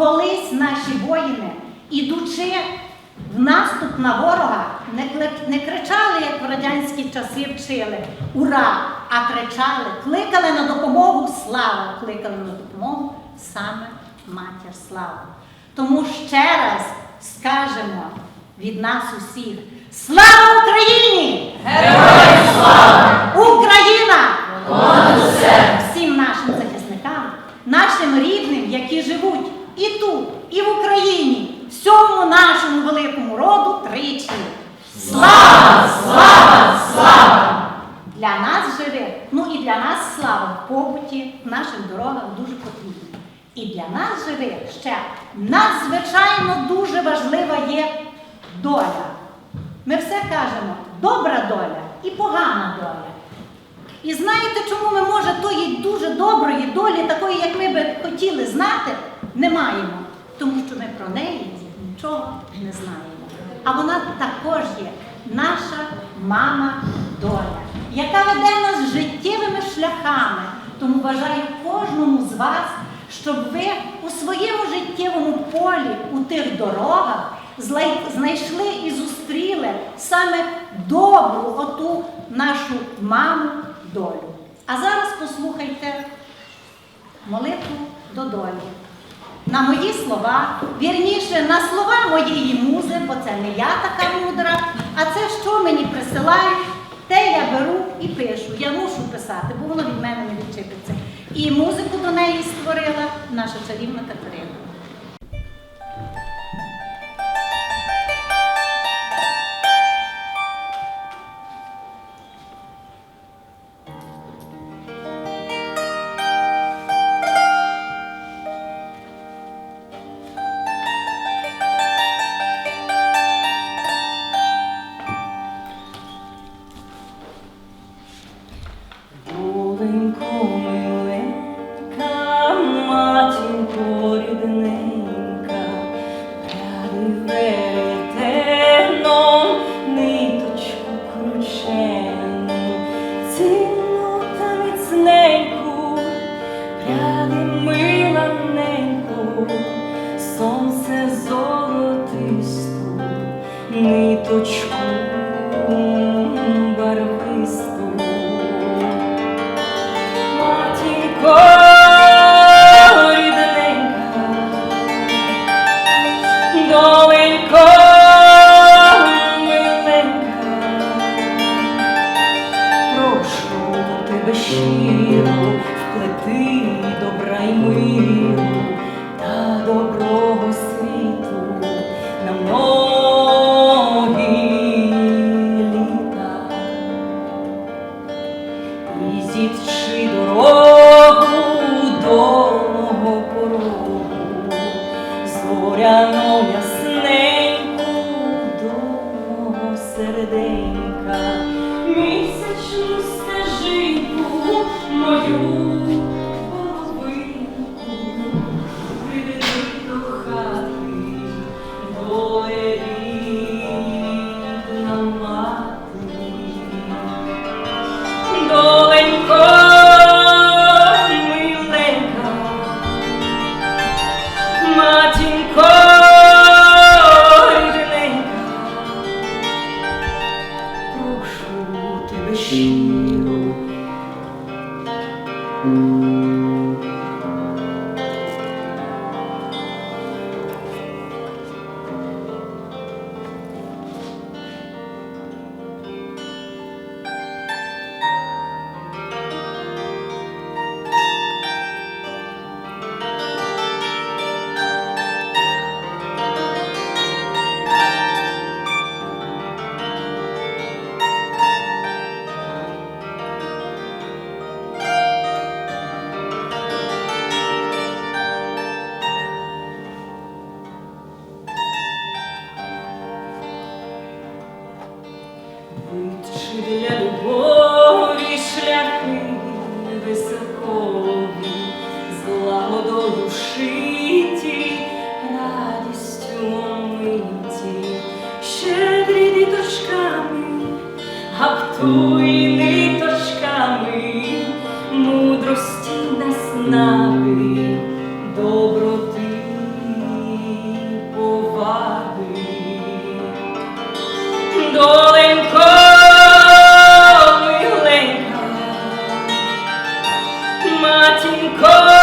колись наші воїни, ідучи в наступ на ворога, не, кричали, як в радянські часи вчили Ура! А кричали, кликали на допомогу слава, кликали на допомогу саме матір слава. Тому ще раз скажемо від нас усіх: Слава Україні! Героям слава! Україна! Всім нашим захисникам, нашим рідним, які живуть і тут, і в Україні, всьому нашому великому роду тричі. Слава! Слава! Слава! Для нас живе, ну і для нас слава в побуті, в наших дорогах дуже потрібна. І для нас живе ще надзвичайно дуже важлива є доля. Ми все кажемо добра доля і погана доля. І знаєте, чому ми, може, тої дуже доброї долі, такої, як ми би хотіли знати, не маємо? Тому що ми про неї нічого не знаємо. А вона також є наша мама доля, яка веде нас життєвими шляхами. Тому бажаю кожному з вас, щоб ви у своєму життєвому полі, у тих дорогах, знайшли і зустріли саме добру оту нашу маму долю. А зараз послухайте молитву до долі. На мої слова, вірніше, на слова моєї музи, бо це не я така мудра, а це що мені присилають, те я беру і пишу. Я мушу писати, бо воно від мене не відчепиться. І музику до неї створила наша чарівна Катерина. Ниточку барвисту. Матінко рідненька, доленько миленька, прошу тебе щиро вплети добра й миру та доброго світу на многі りゃの野菜 тебе щиро. для любові шляхи високові, злагодою шиті, радістю миті, щедрі ниточками, гаптуй ниточками, мудрості нас на. মাছি খোঁজ